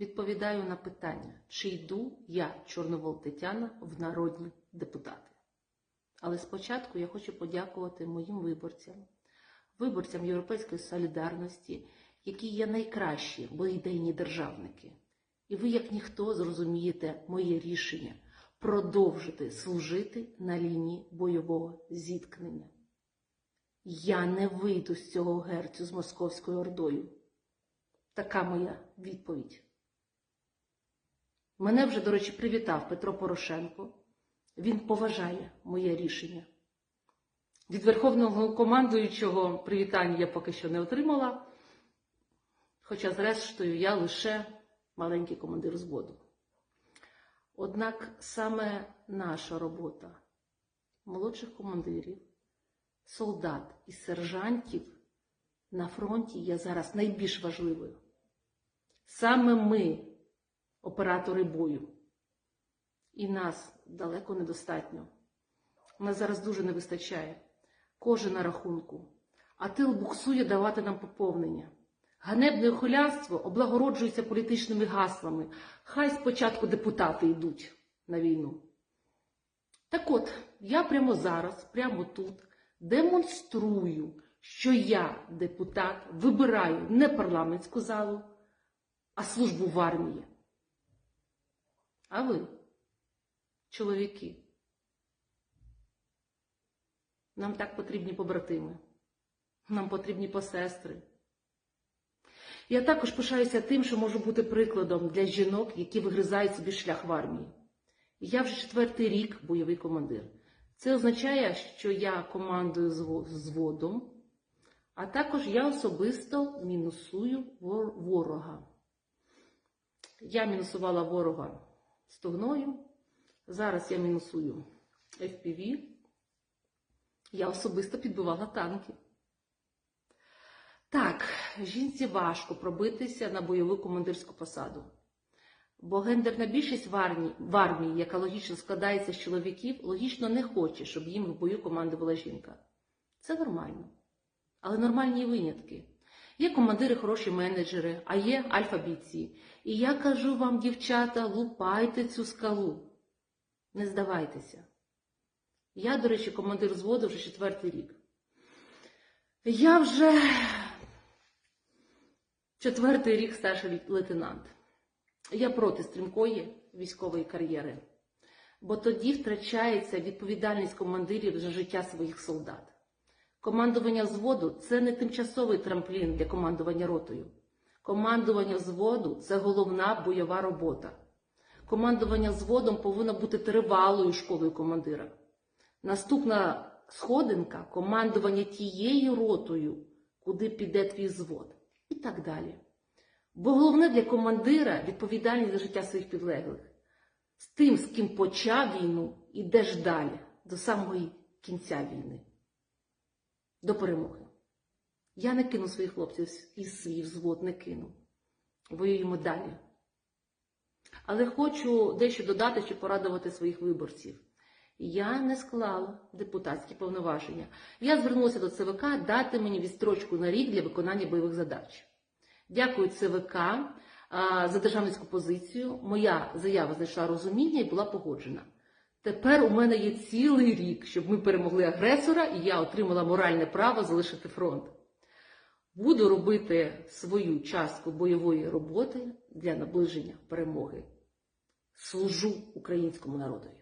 відповідаю на питання, чи йду я, Чорновол Тетяна, в народні депутати. Але спочатку я хочу подякувати моїм виборцям, виборцям Європейської солідарності, які є найкращі, бо ідейні державники. І ви, як ніхто, зрозумієте моє рішення продовжити служити на лінії бойового зіткнення. Я не вийду з цього герцю з Московською Ордою. Така моя відповідь. Мене вже, до речі, привітав Петро Порошенко. Він поважає моє рішення. Від верховного командуючого привітання я поки що не отримала, хоча, зрештою, я лише маленький командир зводу. Однак саме наша робота молодших командирів, солдат і сержантів на фронті є зараз найбільш важливою. Саме ми, оператори бою, і нас далеко недостатньо. Нас зараз дуже не вистачає. Кожен на рахунку. А тил буксує давати нам поповнення. Ганебне хулянство облагороджується політичними гаслами. Хай спочатку депутати йдуть на війну. Так от, я прямо зараз, прямо тут, демонструю, що я, депутат, вибираю не парламентську залу, а службу в армії. А ви, чоловіки, нам так потрібні побратими, нам потрібні посестри. Я також пишаюся тим, що можу бути прикладом для жінок, які вигризають собі шлях в армії. Я вже четвертий рік бойовий командир. Це означає, що я командую зводом, а також я особисто мінусую ворога. Я мінусувала ворога стогною, зараз я мінусую FPV, я особисто підбивала танки. Так, жінці важко пробитися на бойову командирську посаду. Бо гендерна більшість в армії, яка логічно складається з чоловіків, логічно не хоче, щоб їм в бою командувала жінка. Це нормально. Але нормальні винятки. Є командири, хороші менеджери, а є альфа-бійці. І я кажу вам, дівчата, лупайте цю скалу. Не здавайтеся. Я, до речі, командир зводу вже четвертий рік. Я вже четвертий рік старший лейтенант. Я проти стрімкої військової кар'єри, бо тоді втрачається відповідальність командирів за життя своїх солдат. Командування зводу це не тимчасовий трамплін для командування ротою. Командування зводу це головна бойова робота. Командування зводом повинно бути тривалою школою командира. Наступна сходинка командування тією ротою, куди піде твій звод, і так далі. Бо головне для командира відповідальність за життя своїх підлеглих. З тим, з ким почав війну, ідеш далі, до самого кінця війни, до перемоги. Я не кину своїх хлопців і свій взвод не кину. Воюємо далі. Але хочу дещо додати чи порадувати своїх виборців. Я не склала депутатські повноваження. Я звернулася до ЦВК дати мені відстрочку на рік для виконання бойових задач. Дякую ЦВК за державницьку позицію. Моя заява знайшла розуміння і була погоджена. Тепер у мене є цілий рік, щоб ми перемогли агресора, і я отримала моральне право залишити фронт. Буду робити свою частку бойової роботи для наближення перемоги. Служу українському народові.